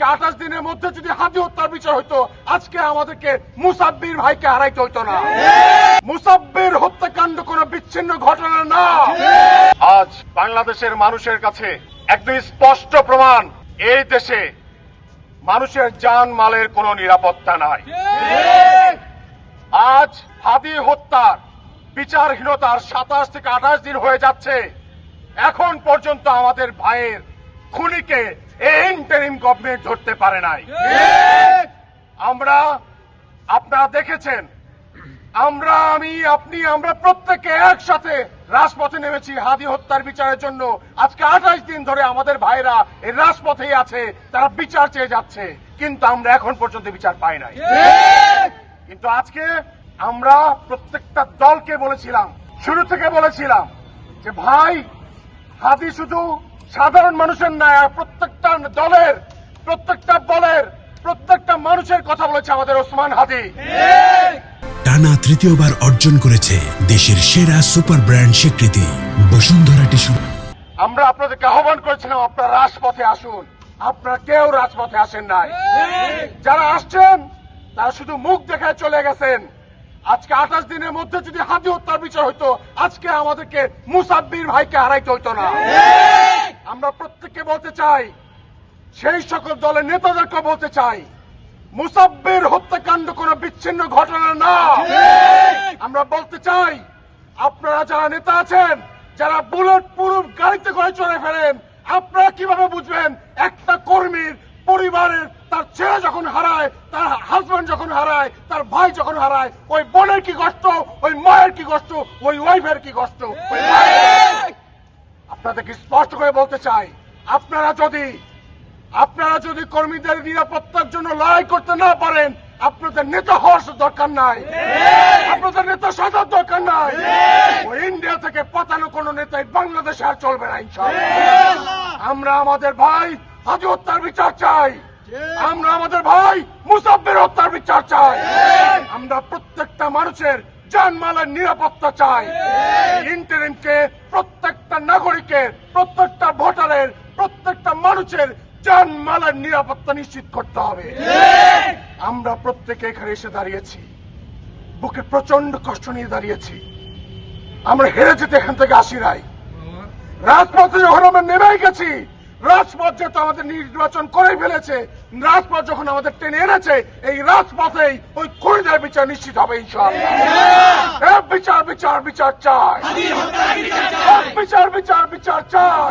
আজকে আঠাশ দিনের মধ্যে যদি হাতি হত্যার বিচার হইতো, আজকে আমাদেরকে মুসাব্বির ভাইকে হারাইতে হইতো না। মুসাব্বির হত্যাকাণ্ড কোনো বিচ্ছিন্ন ঘটনা না। আজ বাংলাদেশের মানুষের কাছে একদম স্পষ্ট প্রমাণ, এই দেশে মানুষের জান মালের কোনো নিরাপত্তা নাই। আজ হাদি হত্যার বিচারহীনতার সাতাশ থেকে আঠাশ দিন হয়ে যাচ্ছে। এখন পর্যন্ত আমাদের ভাইয়ের খুনিকে এই ইন্টারিম গভর্নমেন্ট ধরতে পারে নাই। আমরা, আপনারা দেখেছেন, আমরা, আমি, আপনি, আমরা প্রত্যেকে একসাথে রাজপথে নেমেছি হাদি হত্যার বিচারের জন্য। আজকে আঠাশ দিন ধরে আমাদের ভাইরা এই রাজপথেই আছে, তারা বিচার চেয়ে যাচ্ছে, কিন্তু আমরা এখন পর্যন্ত বিচার পাই নাই। কিন্তু আজকে আমরা প্রত্যেকটা দলকে বলেছিলাম, শুরু থেকে বলেছিলাম যে, ভাই, হাদি শুধু সাধারণ মানুষের নয় প্রত্যেকটা দলের প্রত্যেকটা বলের প্রত্যেকটা মানুষের কথা বলেছে আমাদের ওসমান হাদি। টানা তৃতীয়বার অর্জন করেছে দেশের সেরা সুপার ব্র্যান্ড স্বীকৃতি বসুন্ধরা টিস্যু। আমরা আপনাদেরকে আহ্বান করেছিলাম আপনারা রাজপথে আসুন। আপনারা কেউ রাজপথে আসেন নাই। যারা আসছেন তারা শুধু মুখ দেখায় চলে গেছেন। আজকে আঠাশ দিনের মধ্যে যদি হাতি হত্যার বিচার হইতো আজকে আমাদেরকে মুসাব্বির ভাইকে হারাইতে হইতো না। আমরা প্রত্যেককে বলতে চাই সেই সকল দলের নেতাদেরকে বলতে চাই মুসাব্বির হত্যাকাণ্ড কোনো বিচ্ছিন্ন ঘটনা না। আমরা বলতে চাই আপনারা যারা নেতা আছেন যারা বুলেট প্রুফ গাড়িতে করে চলে ফেলেন আপনারা কীভাবে বুঝবেন একটা কর্মীর পরিবারের তার ছেলে যখন হারায় তার হাজবেন্ড যখন হারায় তার ভাই যখন হারায় ওই বোনের কি কষ্ট ওই মায়ের কি কষ্ট ওই ওয়াইফের কি কষ্ট? আপনাদেরকে স্পষ্ট করে বলতে চাই, আপনারা যদি আপনারা যদি কর্মীদের নিরাপত্তার জন্য লড়াই করতে না পারেন, আপনাদের নেতা হওয়ার দরকার নাই। আপনাদের নেতা সাজার দরকার নাই। ইন্ডিয়া থেকে পাতানো কোন নেতাই বাংলাদেশে আর চলবে না আমরা আমাদের ভাই হাজি হত্যার বিচার চাই। আমরা আমাদের ভাই মুসাব্বির হত্যার বিচার চাই। আমরা প্রত্যেকটা মানুষের জানমালের নিরাপত্তা চাই। ইন্টারিমকে প্রত্যেকটা নাগরিকের প্রত্যেকটা ভোটারের, প্রত্যেকটা মানুষের জানমালের নিরাপত্তা নিশ্চিত করতে হবে। আমরা প্রত্যেকে এখানে এসে দাঁড়িয়েছি। বুকে প্রচণ্ড কষ্ট নিয়ে দাঁড়িয়েছি। আমরা হেরে যেতে এখান থেকে আসি নাই। রাজপথে যখন আমরা নেমে গেছি রাজপথ যেহেতু আমাদের নির্বাচন করে ফেলেছে রাজপথ যখন আমাদের টেনে এনেছে এই রাজপথেই ওই খুনিদের বিচার নিশ্চিত হবে এই সব বিচার বিচার বিচার চাই। বিচার বিচার বিচার চাই।